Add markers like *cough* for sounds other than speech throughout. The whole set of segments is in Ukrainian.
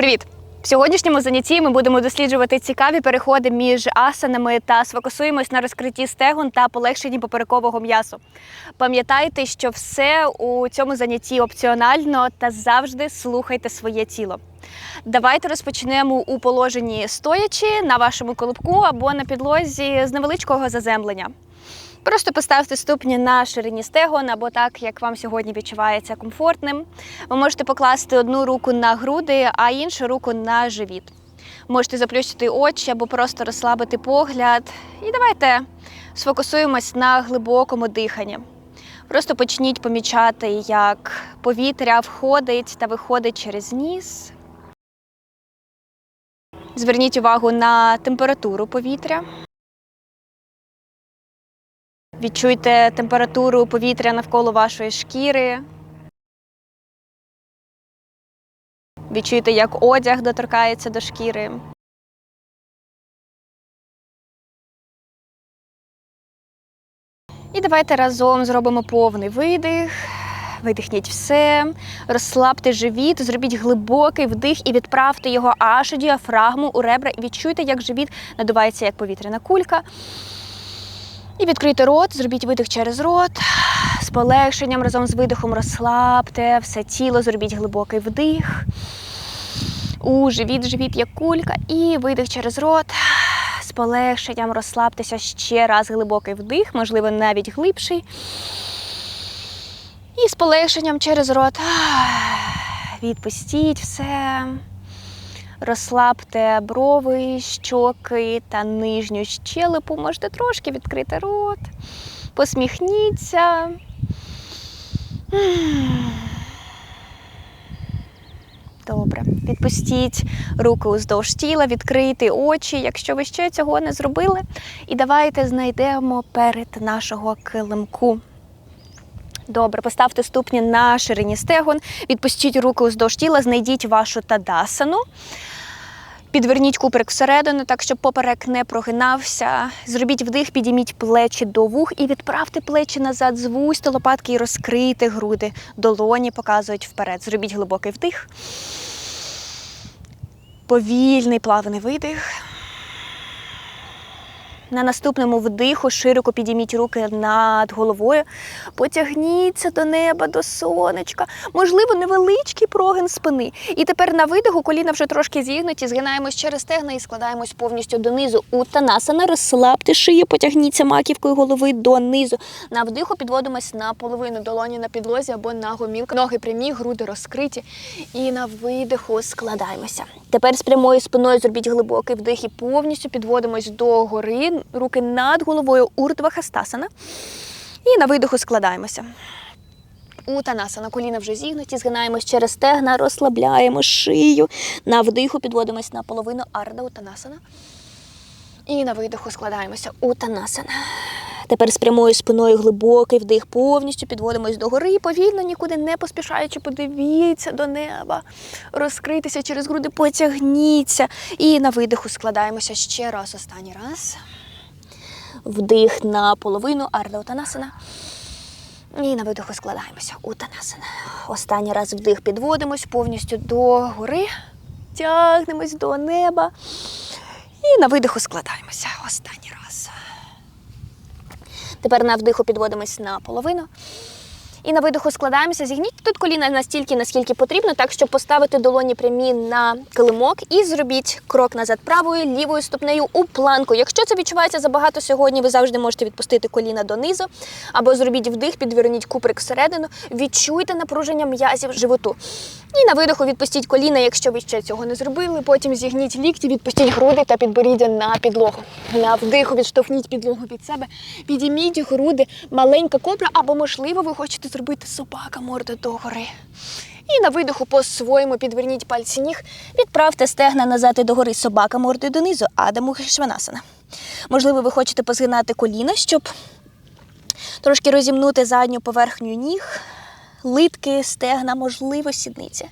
Привіт! В сьогоднішньому занятті ми будемо досліджувати цікаві переходи між асанами та сфокусуємось на розкритті стегон та полегшенні поперекового м'ясу. Пам'ятайте, що все у цьому занятті опціонально та завжди слухайте своє тіло. Давайте розпочнемо у положенні стоячи на вашому колобку або на підлозі з невеличкого заземлення. Просто поставте ступні на ширині стегон або так, як вам сьогодні відчувається комфортним. Ви можете покласти одну руку на груди, а іншу руку на живіт. Можете заплющити очі або просто розслабити погляд. І давайте сфокусуємось на глибокому диханні. Просто почніть помічати, як повітря входить та виходить через ніс. Зверніть увагу на температуру повітря. Відчуйте температуру повітря навколо вашої шкіри. Відчуйте, як одяг доторкається до шкіри. І давайте разом зробимо повний видих. Видихніть все, розслабте живіт, зробіть глибокий вдих і відправте його аж у діафрагму у ребра. І відчуйте, як живіт надувається як повітряна кулька. І відкрийте рот, зробіть видих через рот. З полегшенням разом з видихом розслабте все тіло, зробіть глибокий вдих. У живіт, живіт як кулька. І видих через рот. З полегшенням розслабтеся ще раз глибокий вдих, можливо, навіть глибший. І з полегшенням через рот. Відпустіть все. Розслабте брови, щоки та нижню щелепу. Можете трошки відкрити рот, посміхніться. Добре, відпустіть руки уздовж тіла, відкрийте очі, якщо ви ще цього не зробили. І давайте знайдемо перед нашого килимку. Добре, поставте ступні на ширині стегон, відпустіть руки уздовж тіла, знайдіть вашу тадасану. Підверніть куприк всередину, так щоб поперек не прогинався. Зробіть вдих, підійміть плечі до вух і відправте плечі назад, звузьте лопатки і розкрийте груди. Долоні показують вперед. Зробіть глибокий вдих. Повільний плавний видих. На наступному вдиху широко підійміть руки над головою, потягніться до неба, до сонечка, можливо, невеличкий прогин спини. І тепер на видиху коліна вже трошки зігнуті, згинаємось через стегна і складаємось повністю донизу. Утанасана, розслабте шию, потягніться маківкою голови донизу. На вдиху підводимось на половину долоні на підлозі або на гомілку. Ноги прямі, груди розкриті. І на видиху складаємося. Тепер з прямою спиною зробіть глибокий вдих і повністю підводимось до гори, руки над головою урдва хастасана. І на видиху складаємося. Утанасана, коліна вже зігнуті, згинаємось через стегна, розслабляємо шию. На вдиху підводимось на половину арда утанасана. І на видиху складаємося утанасана. Тепер з прямою спиною глибокий вдих, повністю підводимось до гори, повільно, нікуди не поспішаючи, подивіться до неба, розкритися через груди, потягніться. І на видиху складаємося ще раз, останній раз. Вдих на половину, арда утанасана. І на видиху складаємося. Утанасана. Останній раз вдих підводимось повністю до гори, тягнемось до неба. І на видиху складаємося. Останній раз. Тепер на вдиху підводимось на половину. І на видиху складаємося. Зігніть тут коліна настільки, наскільки потрібно, так щоб поставити долоні прямі на килимок і зробіть крок назад правою, лівою ступнею у планку. Якщо це відчувається забагато сьогодні, ви завжди можете відпустити коліна донизу, або зробіть вдих, підверніть куприк всередину, відчуйте напруження м'язів животу. І на видиху відпустіть коліна, якщо ви ще цього не зробили. Потім зігніть лікті, відпустіть груди та підборіддя на підлогу. На вдиху відштовхніть підлогу від себе, підійміть груди, маленька кобра, або, можливо, ви хочете зробити собака морда догори. І на видиху по-своєму підверніть пальці ніг, відправте стегна назад і догори собака морди донизу, Адаму Шванасана. Можливо, ви хочете позгинати коліна, щоб трошки розімнути задню поверхню ніг, литки, стегна, можливо, сідниці.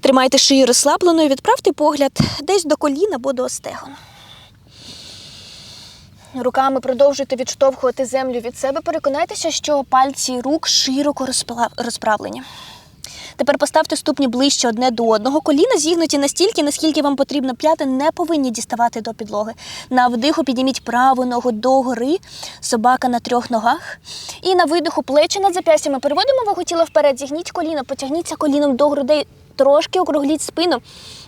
Тримайте шию розслабленою, відправте погляд десь до коліна або до стегон. Руками продовжуйте відштовхувати землю від себе. Переконайтеся, що пальці рук широко розправлені. Тепер поставте ступні ближче одне до одного. Коліна зігнуті настільки, наскільки вам потрібно. П'яти не повинні діставати до підлоги. На вдиху підніміть праву ногу догори, собака на трьох ногах. І на видиху плечі над зап'ястями. Переводимо вагу тіла вперед, зігніть коліно, потягніться коліном до грудей. Трошки округліть спину.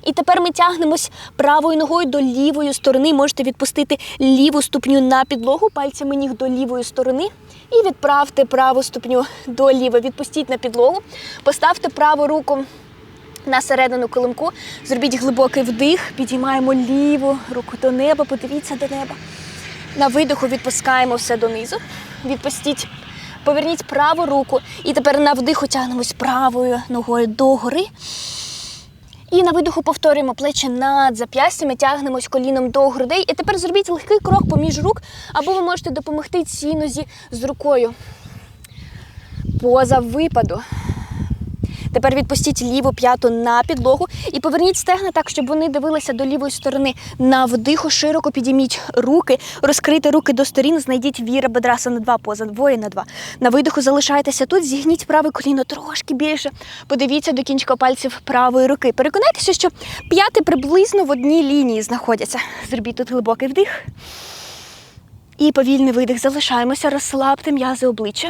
І тепер ми тягнемось правою ногою до лівої сторони. Можете відпустити ліву ступню на підлогу, пальцями ніг до лівої сторони. І відправте праву ступню до лівої. Відпустіть на підлогу. Поставте праву руку на середину килимку. Зробіть глибокий вдих, підіймаємо ліву руку до неба, подивіться до неба. На видиху відпускаємо все донизу. Відпустіть, поверніть праву руку. І тепер на вдиху тягнемось правою ногою догори. І на видиху повторюємо плечі над зап'ястями, тягнемось коліном до грудей. І тепер зробіть легкий крок поміж рук, або ви можете допомогти цій нозі з рукою. Поза випаду. Тепер відпустіть ліву п'яту на підлогу і поверніть стегна так, щоб вони дивилися до лівої сторони. На вдиху широко підійміть руки, розкрийте руки до сторін, знайдіть віра бедраса на два поза, двоє на два. На видиху залишайтеся тут, зігніть праве коліно трошки більше. Подивіться до кінчика пальців правої руки. Переконайтеся, що п'яти приблизно в одній лінії знаходяться. Зробіть тут глибокий вдих. І повільний видих. Залишаємося, розслабте м'язи обличчя.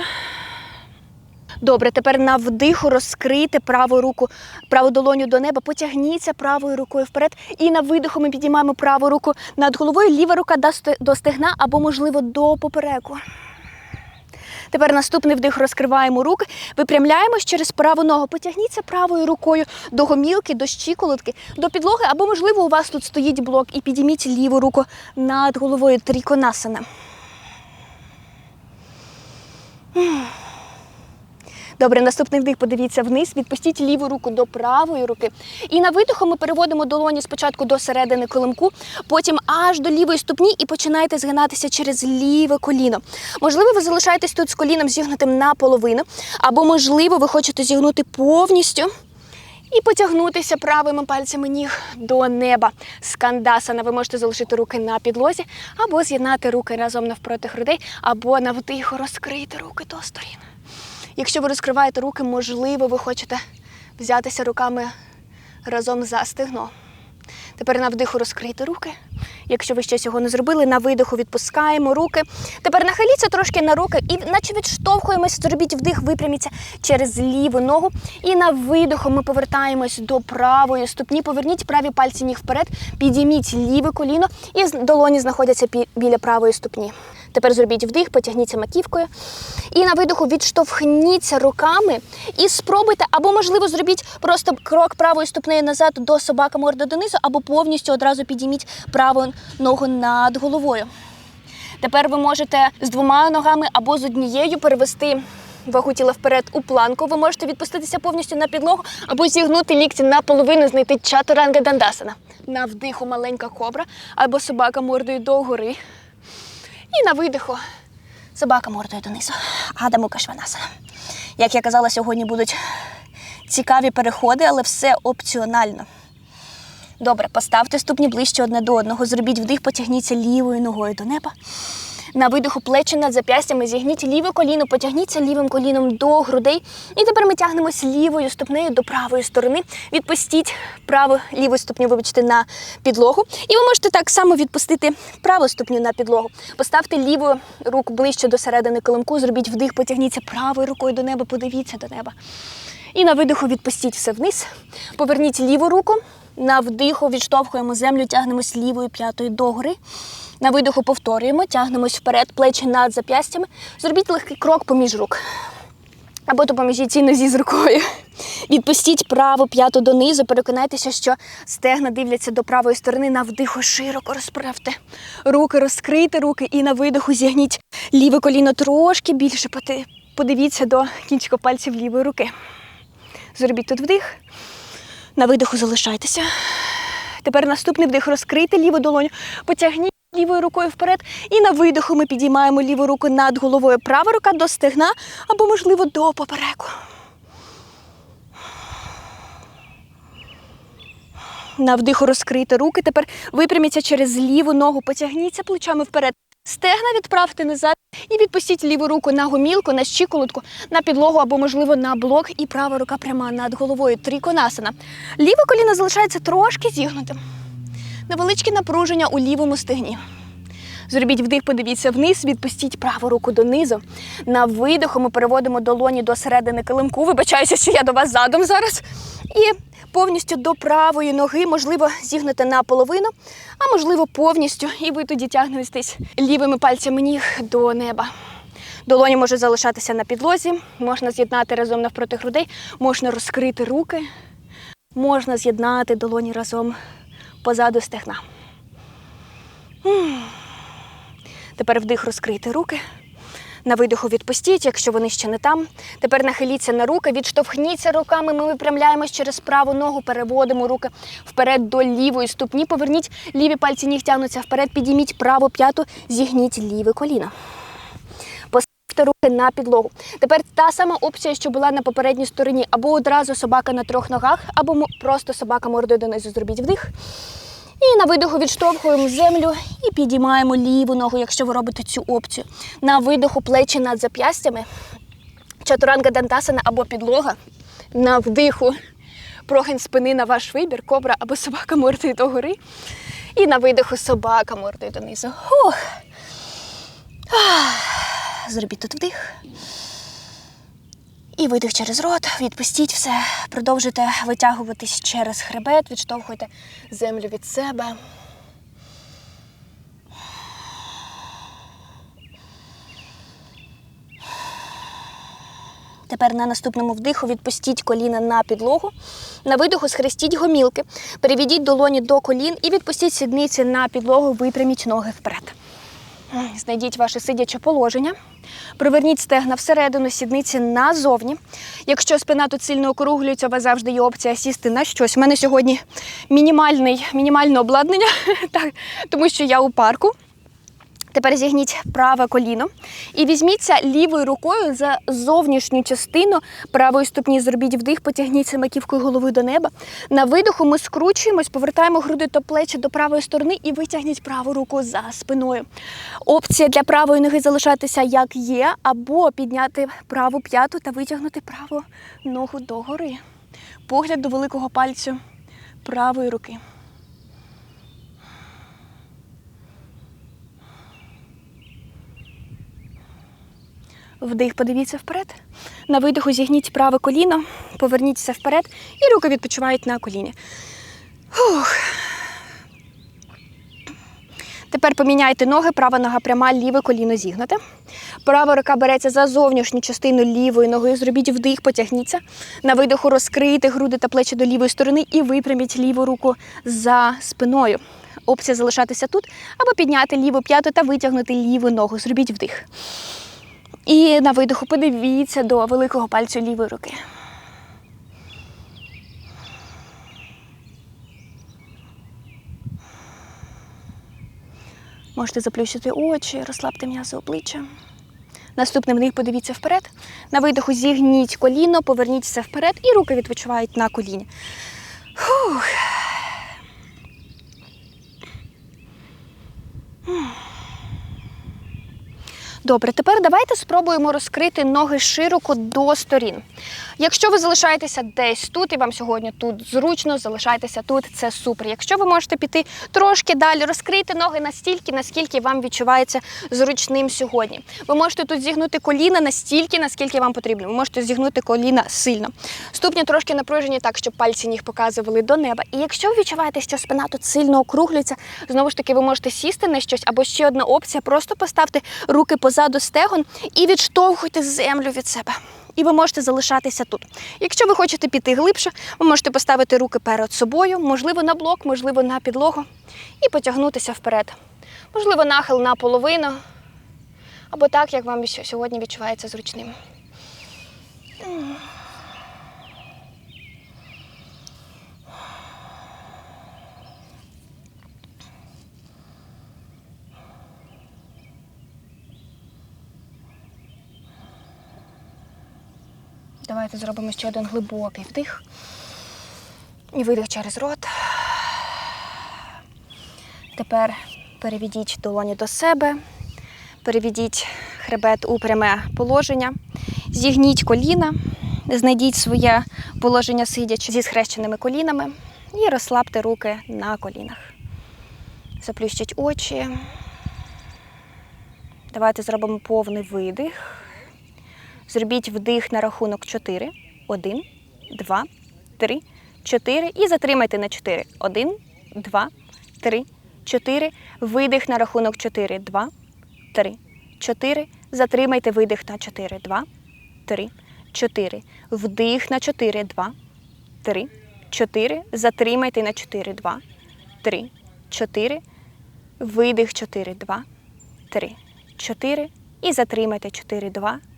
Добре, тепер на вдиху розкрийте праву руку, праву долоню до неба, потягніться правою рукою вперед. І на видиху ми підіймаємо праву руку над головою, ліва рука до стегна або, можливо, до попереку. Тепер наступний вдих розкриваємо руки, випрямляємось через праву ногу. Потягніться правою рукою до гомілки, до щиколотки, до підлоги, або, можливо, у вас тут стоїть блок, і підійміть ліву руку над головою тріконасана. Добре, наступний вдих, подивіться вниз, відпустіть ліву руку до правої руки. І на видиху ми переводимо долоні спочатку до середини килимку, потім аж до лівої ступні і починаєте згинатися через ліве коліно. Можливо, ви залишаєтесь тут з коліном зігнутим наполовину, або, можливо, ви хочете зігнути повністю. І потягнутися правими пальцями ніг до неба. Скандасана. Ви можете залишити руки на підлозі, або з'єднати руки разом навпроти грудей, або на вдиху розкрити руки до сторін. Якщо ви розкриваєте руки, можливо, ви хочете взятися руками разом за стегно. Тепер на вдиху розкрийте руки. Якщо ви ще цього не зробили, на видиху відпускаємо руки. Тепер нахиліться трошки на руки і наче відштовхуємось, зробіть вдих, випряміться через ліву ногу. І на видиху ми повертаємось до правої ступні. Поверніть праві пальці ніг вперед, підійміть ліве коліно і долоні знаходяться біля правої ступні. Тепер зробіть вдих, потягніться маківкою. І на видиху відштовхніться руками і спробуйте, або, можливо, зробіть просто крок правою ступнею назад до собака морда донизу, або повністю одразу підійміть праву ногу над головою. Тепер ви можете з двома ногами або з однією перевести вагу тіла вперед у планку. Ви можете відпуститися повністю на підлогу або зігнути лікті наполовину, знайти чатуранга дандасана. На вдиху маленька кобра або собака мордою догори. І на видиху собака мордою донизу. Адаму Кашванасана. Як я казала, сьогодні будуть цікаві переходи, але все опціонально. Добре, поставте ступні ближче одне до одного. Зробіть вдих, потягніться лівою ногою до неба. На видиху плечі над зап'ястями зігніть ліве коліно, потягніться лівим коліном до грудей. І тепер ми тягнемось лівою ступнею до правої сторони. Відпустіть праву ліву ступню, вибачте, на підлогу. І ви можете так само відпустити праву ступню на підлогу. Поставте ліву руку ближче до середини килимку, зробіть вдих, потягніться правою рукою до неба, подивіться до неба. І на видиху відпустіть все вниз. Поверніть ліву руку. На вдиху відштовхуємо землю, тягнемось лівою п'ятою догори. На видиху повторюємо, тягнемось вперед, плечі над зап'ястями. Зробіть легкий крок поміж рук. Або допоможіть цій нозі з рукою. Відпустіть праву п'яту донизу, переконайтеся, що стегна дивляться до правої сторони. На вдиху широко розправте руки, розкрийте руки і на видиху зігніть ліве коліно трошки більше. Подивіться до кінчика пальців лівої руки. Зробіть тут вдих. На видиху залишайтеся. Тепер наступний вдих розкрийте ліву долоню, потягніть лівою рукою вперед. І на видиху ми підіймаємо ліву руку над головою. Права рука до стегна або, можливо, до попереку. На вдиху розкрийте руки. Тепер випряміться через ліву ногу, потягніться плечами вперед. Стегна відправте назад і відпустіть ліву руку на гомілку, на щиколотку, на підлогу або, можливо, на блок. І права рука пряма над головою. Триконасана. Ліве коліно залишається трошки зігнутим. Невеличке напруження у лівому стегні. Зробіть вдих, подивіться вниз, відпустіть праву руку донизу. На видиху ми переводимо долоні до середини килимку. Вибачаюся, що я до вас задом зараз. І повністю до правої ноги, можливо, зігнете наполовину, а можливо, повністю. І ви тоді тягнетесь лівими пальцями ніг до неба. Долоні можуть залишатися на підлозі, можна з'єднати разом навпроти грудей, можна розкрити руки, можна з'єднати долоні разом позаду стегна. Тепер вдих розкрийте руки. На видиху відпустіть, якщо вони ще не там. Тепер нахиліться на руки, відштовхніться руками. Ми випрямляємось через праву ногу, переводимо руки вперед до лівої ступні. Поверніть ліві пальці ніг тягнуться вперед, підійміть праву п'яту, зігніть ліве коліно. Поставте руки на підлогу. Тепер та сама опція, що була на попередній стороні, або одразу собака на трьох ногах, або просто собака мордою донизу. Зробіть вдих. І на видиху відштовхуємо землю і підіймаємо ліву ногу, якщо ви робите цю опцію. На видиху плечі над зап'ястями, чатуранга дантасана або підлога. На вдиху прогин спини на ваш вибір, кобра або собака мордою догори. І на видиху собака мордою донизу. Ух. Зробіть тут вдих. І видих через рот, відпустіть все, продовжуйте витягуватись через хребет, відштовхуйте землю від себе. Тепер на наступному вдиху відпустіть коліна на підлогу. На видиху схрестіть гомілки, переведіть долоні до колін і відпустіть сідниці на підлогу, випряміть ноги вперед. Знайдіть ваше сидяче положення. Приверніть стегна всередину, сідниці назовні. Якщо спина тут сильно округлюється, у вас завжди є опція сісти на щось. У мене сьогодні мінімальний, мінімальне обладнання, *laughs* так, тому що я у парку. Тепер зігніть праве коліно і візьміться лівою рукою за зовнішню частину правої ступні. Зробіть вдих, потягніться маківкою голови до неба. На видиху ми скручуємось, повертаємо груди та плечі до правої сторони і витягніть праву руку за спиною. Опція для правої ноги залишатися як є, або підняти праву п'яту та витягнути праву ногу догори. Погляд до великого пальцю правої руки. Вдих, подивіться вперед. На видиху зігніть праве коліно, поверніться вперед і руки відпочивають на коліні. Фух. Тепер поміняйте ноги, права нога пряма, ліве коліно зігнуте. Права рука береться за зовнішню частину лівої ноги. Зробіть вдих, потягніться. На видиху розкрийте груди та плечі до лівої сторони і випряміть ліву руку за спиною. Опція залишатися тут або підняти ліву п'яту та витягнути ліву ногу. Зробіть вдих. І на видиху подивіться до великого пальцю лівої руки. Можете заплющити очі, розслабте м'язи обличчя. Наступним вдих подивіться вперед. На видиху зігніть коліно, поверніться вперед і руки відпочивають на коліні. Фух. Добре, тепер давайте спробуємо розкрити ноги широко до сторін. Якщо ви залишаєтеся десь тут і вам сьогодні тут зручно, залишайтеся тут, це супер. Якщо ви можете піти трошки далі, розкрийте ноги настільки, наскільки вам відчувається зручним сьогодні. Ви можете тут зігнути коліна настільки, наскільки вам потрібно. Ви можете зігнути коліна сильно. Ступні трошки напружені так, щоб пальці ніг показували до неба. І якщо ви відчуваєте, що спина тут сильно округлюється, знову ж таки, ви можете сісти на щось або ще одна опція, просто поставте руки позаду стегон і відштовхуйте землю від себе. І ви можете залишатися тут. Якщо ви хочете піти глибше, ви можете поставити руки перед собою, можливо, на блок, можливо, на підлогу, і потягнутися вперед. Можливо, нахил на половину, або так, як вам сьогодні відчувається зручним. Давайте зробимо ще один глибокий вдих. І видих через рот. Тепер переведіть долоні до себе. Переведіть хребет у пряме положення. Зігніть коліна, знайдіть своє положення сидячи зі схрещеними колінами і розслабте руки на колінах. Заплющіть очі. Давайте зробимо повний видих. Зробіть вдих на рахунок 4. 1, 2, 3, 4. І затримайте на 4. 1, 2, 3, 4. Видих на рахунок 4. 2, 3, 4. Затримайте видих на 4. 2, 3, 4. Вдих на 4. 2, 3, 4. Затримайте на 4. 2, 3, 4. Видих 4, 2, 3, 4. І затримайте 4, 2, 3,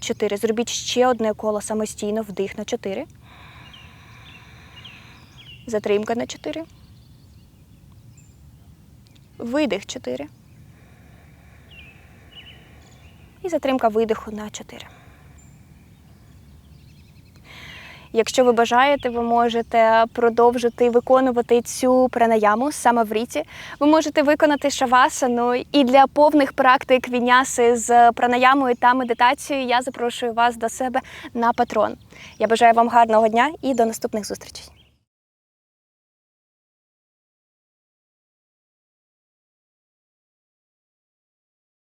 4. Зробіть ще одне коло самостійно. Вдих на 4. Затримка на 4. Видих 4. І затримка видиху на 4. Якщо ви бажаєте, ви можете продовжити виконувати цю пранаяму саме в ріті. Ви можете виконати шавасану. І для повних практик віняси з пранаямою та медитацією я запрошую вас до себе на патрон. Я бажаю вам гарного дня і до наступних зустрічей.